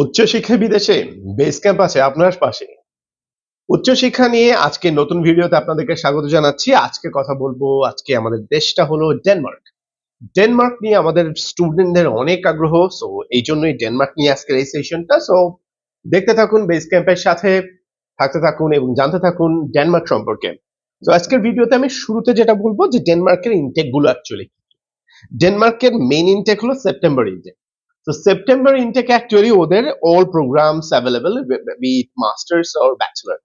উচ্চশিক্ষা বিদেশে base camp আছে আপনার পাশে। উচ্চশিক্ষা নিয়ে আজকে নতুন ভিডিওতে আপনাদেরকে স্বাগত জানাচ্ছি। আজকে কথা বলব, আজকে আমাদের দেশটা হলো ডেনমার্ক ডেনমার্ক নিয়ে আমাদের স্টুডেন্টদের অনেক আগ্রহ সো এই জন্যই ডেনমার্ক নিয়ে আজকের এই সেশনটা সো দেখতে থাকুন বেস ক্যাম্পের সাথে থাকতে থাকুন এবং জানতে থাকুন ডেনমার্ক সম্পর্কে। তো আজকের ভিডিওতে আমি শুরুতে যেটা বলব যে ডেনমার্কের ইনটেকগুলো অ্যাকচুয়ালি ডেনমার্কের মেইন ইনটেক হলো সেপ্টেম্বর ইনটেক তো সেপ্টেম্বর ইনটেক অ্যাকচুয়ালি ওদের all programs available with masters or bachelor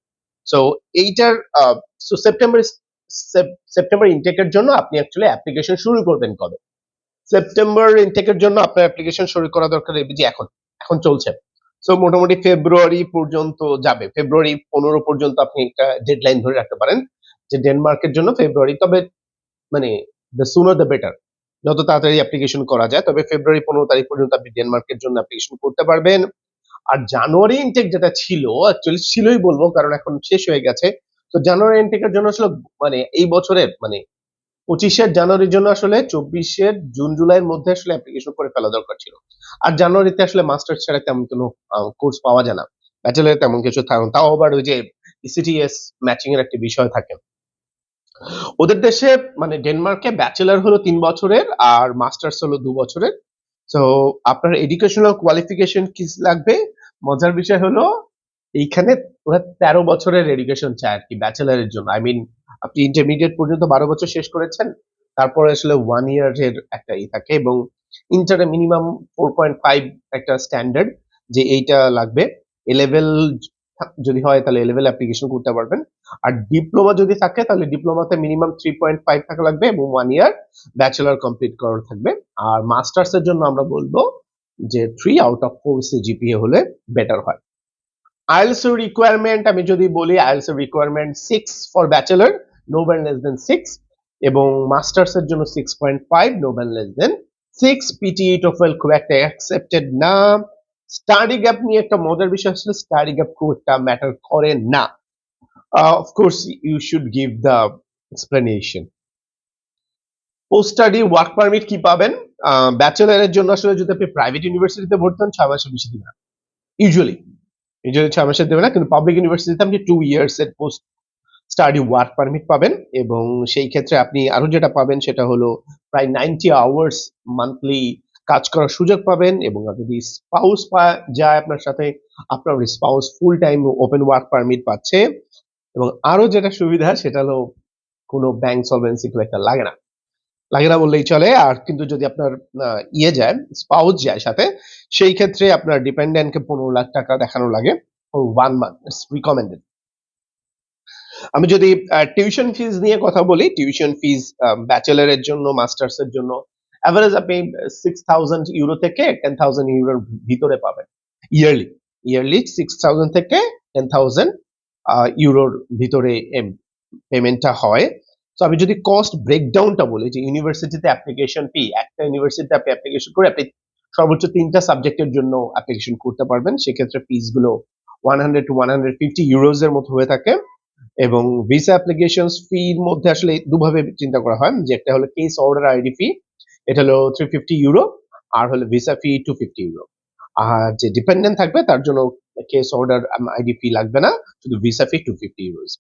so এইটার সো সেপ্টেম্বর সেপ্টেম্বর ইনটেকের জন্য আপনি অ্যাকচুয়ালি অ্যাপ্লিকেশন শুরু করবেন কবে? সেপ্টেম্বর ইনটেকের জন্য আপনার অ্যাপ্লিকেশন শুরু করা দরকার এই যে এখন এখন চলছে। সো মোটামুটি ফেব্রুয়ারি পর্যন্ত যাবে। ফেব্রুয়ারি পনেরো পর্যন্ত আপনি একটা ডেডলাইন ধরে রাখতে পারেন, যে ডেনমার্কের জন্য ফেব্রুয়ারি তবে মানে দ্য সুনার দ্য বেটার যত তাড়াতাড়ি অ্যাপ্লিকেশন করা যায়, তবে ফেব্রুয়ারি পনেরো তারিখ পর্যন্ত আপনি ডেনমার্কের জন্য অ্যাপ্লিকেশন করতে পারবেন। আর জানুয়ারি ইনটেক যেটা ছিল অ্যাকচুয়ালি ছিলই বলব, কারণ এখন শেষ হয়ে গেছে। তো জানুয়ারি ইনটেকের জন্য আসলে মানে এই বছরের মানে পঁচিশের জানুয়ারির জন্য আসলে চব্বিশের জুন জুলাইয়ের মধ্যে আসলে অ্যাপ্লিকেশন করে ফেলা দরকার ছিল। আর জানুয়ারিতে আসলে মাস্টার্স ছাড়া তেমন কোনো কোর্স পাওয়া যায় না। ব্যাচেলারে তেমন কিছু থাকে তাও আবার ওই যে সিটিএস ম্যাচিং এর একটা বিষয় থাকে। ওদের দেশে মানে ডেনমার্কে ব্যাচেলার হলো তিন বছরের আর মাস্টার্স হলো দু বছরের। তো আপনার এডুকেশনাল কোয়ালিফিকেশন কি লাগবে? মজার বিষয় হলো, এইখানে ওরা তেরো বছরের এডুকেশন চায় আর কি, ব্যাচেলারের জন্য। আই মিন আপনি ইন্টারমিডিয়েট পর্যন্ত বারো বছর শেষ করেছেন, তারপরে আসলে ওয়ান ইয়ারের একটা ই থাকে এবং ইন্টারে মিনিমাম ফোর পয়েন্ট ফাইভ একটা স্ট্যান্ডার্ড যে এইটা লাগবে। এ লেভেল যদি হয় তাহলে এ লেভেল অ্যাপ্লিকেশন করতে পারবেন। আর ডিপ্লোমা যদি থাকে, তাহলে ডিপ্লোমাতে মিনিমাম থ্রি পয়েন্ট ফাইভ থাকা লাগবে এবং ওয়ান ইয়ার ব্যাচেলার কমপ্লিট করার থাকবে। আর মাস্টার্স এর জন্য আমরা বলব যে three out of four GPA হলে বেটার হয়। আইএলস এর রিকোয়ারমেন্ট আমি যদি বলি আইএলস এর requirement six for bachelor no band less than six এবং মাস্টার্স এর জন্য six point five no band less than six PT TOEFL খুব একটা অ্যাকসেপ্টেড না। স্টাডি গ্যাপ নিয়ে একটা মজার বিষয় আসলে স্টাডি গ্যাপ খুব একটা ম্যাটার করে না। Of course you should give the explanation post study work permit কি পাবেন? ব্যাচেলারের জন্য আসলে যদি আপনি প্রাইভেট ইউনিভার্সিটিতে ভর্তি হন, ছয় মাসের বেশি দিবে না। ইউজুয়ালি ইউজুয়ালি ছয় মাসের দেবে না, কিন্তু পাবলিক ইউনিভার্সিটিতে আপনি টু ইয়ার্স এর পোস্ট স্টাডি ওয়ার্ক পারমিট পাবেন এবং সেই ক্ষেত্রে আপনি আরও যেটা পাবেন, সেটা হলো প্রায় নাইনটি আওয়ার্স মান্থলি কাজ করার সুযোগ পাবেন এবং যদি স্পাউস যায় আপনার সাথে, আপনার spouse full time open work permit পাচ্ছে এবং আরও যেটা সুবিধা, সেটা হলো কোনো ব্যাংক সলভেন্সি খুব একটা লাগে না। লাগে না বললেই চলে, আর কিন্তু যদি আপনার ইয়ে যায় স্পাউস যায় সাথে, সেই ক্ষেত্রে আপনার ডিপেন্ডেন্টকে পনেরো লাখ টাকা দেখানো লাগে ওয়ান মান্থ রিকমেন্ডেড আমি যদি টিউশন ফিজ নিয়ে কথা বলি টিউশন ফিজ ব্যাচেলারের জন্য মাস্টার্স এর জন্য অ্যাভারেজ আপনি সিক্স থাউজেন্ড ইউরো থেকে টেন থাউজেন্ড ইউরোর ভিতরে পাবেন। ইয়ারলি ইয়ারলি সিক্স থাউজেন্ড থেকে টেন থাউজেন্ড ইউরোর ভিতরে পেমেন্টটা হয়। তো আমি যদি কস্ট ব্রেকডাউনটা বলি, যে ইউনিভার্সিটিতে অ্যাপ্লিকেশন ফি একটা ইউনিভার্সিটিতে আপনি অ্যাপ্লিকেশন করে আপনি সর্বোচ্চ তিনটা সাবজেক্টের জন্য অ্যাপ্লিকেশন করতে পারবেন। সেক্ষেত্রে ফিসগুলো one hundred to one hundred fifty মতো হয়ে থাকে এবং ভিসা অ্যাপ্লিকেশন ফির মধ্যে আসলে দুভাবে চিন্তা করা হয়। যে একটা হলো কেস অর্ডার আইডি ফি এটা হলো থ্রি ফিফটি ইউরো আর হলো visa fee two fifty euro আর যে ডিপেন্ডেন্ট থাকবে, তার জন্য কেস অর্ডার আইডি ফি লাগবে না। শুধু visa fee two fifty euros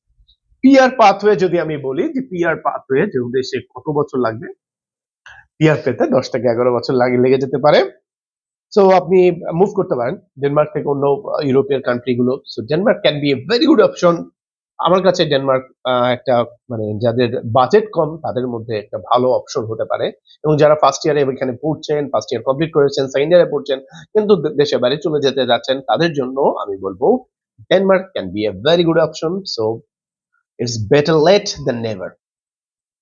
PR pathway যদি আমি বলি, যে পিআর পাথওয়ে যে উদ্দেশ্যে কত বছর লাগবে? পিআর পেতে দশ থেকে এগারো বছর লাগে লেগে যেতে পারে। সো আপনি মুভ করতে পারেন। ডেনমার্ক থেকে অন্য ইউরোপিয়ান কান্ট্রি গুলো। So Denmark can be a very good option আমার কাছে ডেনমার্ক একটা মানে যাদের বাজেট কম, তাদের মধ্যে একটা ভালো অপশন হতে পারে। এবং যারা ফার্স্ট ইয়ারে এখানে পড়ছেন ফার্স্ট ইয়ার কমপ্লিট করেছেন সেকেন্ড ইয়ারে পড়ছেন, কিন্তু দেশে বাইরে চলে যেতে যাচ্ছেন, তাদের জন্য আমি বলব Denmark can be a very good option, so it's better late than never.